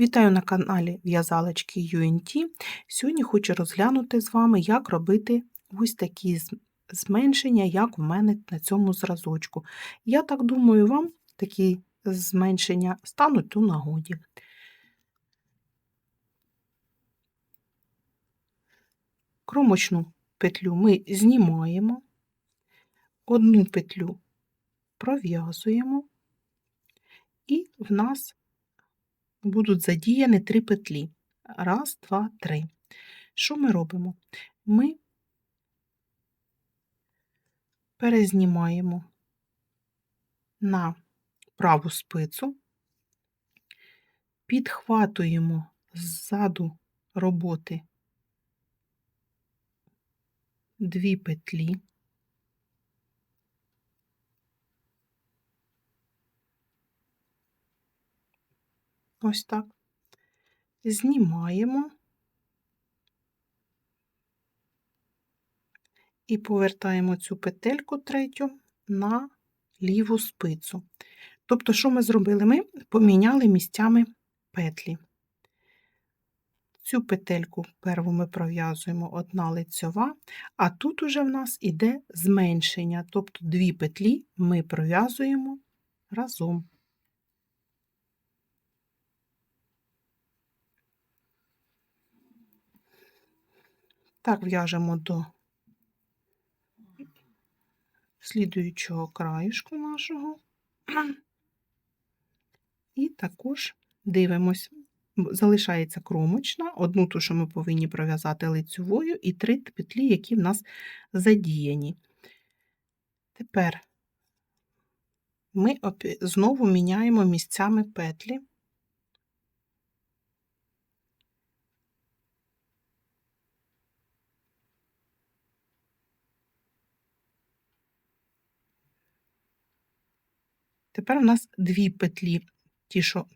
Вітаю на каналі В'язалочки UNT. Сьогодні хочу розглянути з вами, як робити ось такі зменшення, як у мене на цьому зразочку. Я так думаю, вам такі зменшення стануть у нагоді. Кромочну петлю ми знімаємо, одну петлю пров'язуємо, і в нас будуть задіяні три петлі. Раз, два, три. Що ми робимо? Ми перезнімаємо на праву спицю, підхватуємо ззаду роботи дві петлі. Ось так. Знімаємо і повертаємо цю петельку третю на ліву спицю. Тобто, що ми зробили? Ми поміняли місцями петлі. Цю петельку перву ми пров'язуємо одна лицьова, а тут уже в нас іде зменшення, тобто дві петлі ми пров'язуємо разом. Так в'яжемо до слідуючого краюшку нашого. І також дивимось, залишається кромочна, одну ту, що ми повинні пров'язати лицьовою, і три петлі, які в нас задіяні. Тепер ми знову міняємо місцями петлі. Тепер у нас дві петлі, ті, що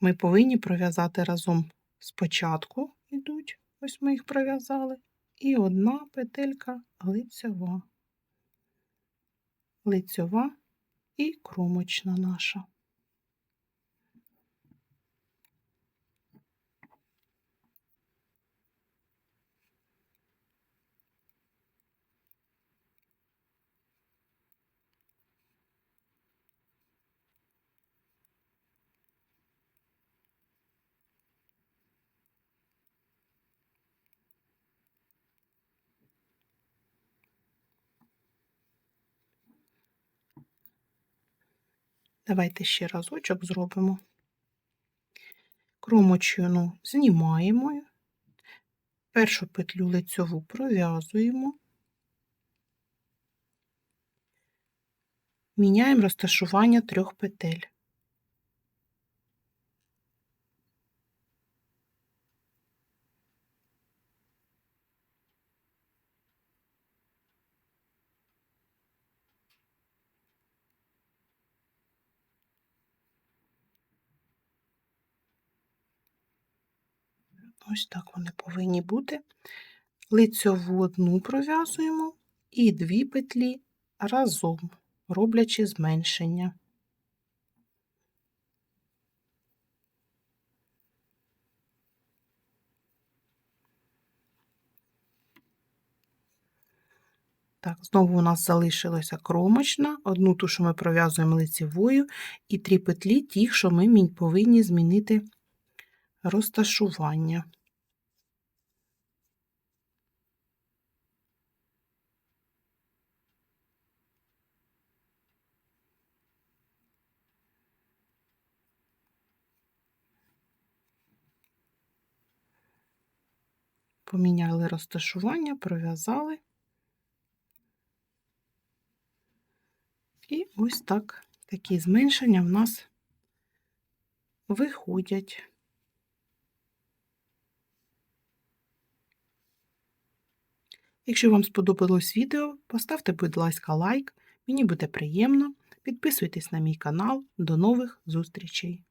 ми повинні пров'язати разом спочатку йдуть, ось ми їх пров'язали, і одна петелька лицьова, лицьова і кромочна наша. Давайте ще разочок зробимо. Кромочину знімаємо, першу петлю лицьову пров'язуємо, міняємо розташування трьох петель. Ось так вони повинні бути. Лицьову одну пров'язуємо і дві петлі разом, роблячи зменшення. Так, знову у нас залишилася кромочна, одну ту, що ми пров'язуємо лицевою, і три петлі, ті, що ми повинні змінити розташування. Поміняли розташування, пров'язали. І ось так такі зменшення в нас виходять. Якщо вам сподобалось відео, поставте, будь ласка, лайк, мені буде приємно. Підписуйтесь на мій канал. До нових зустрічей!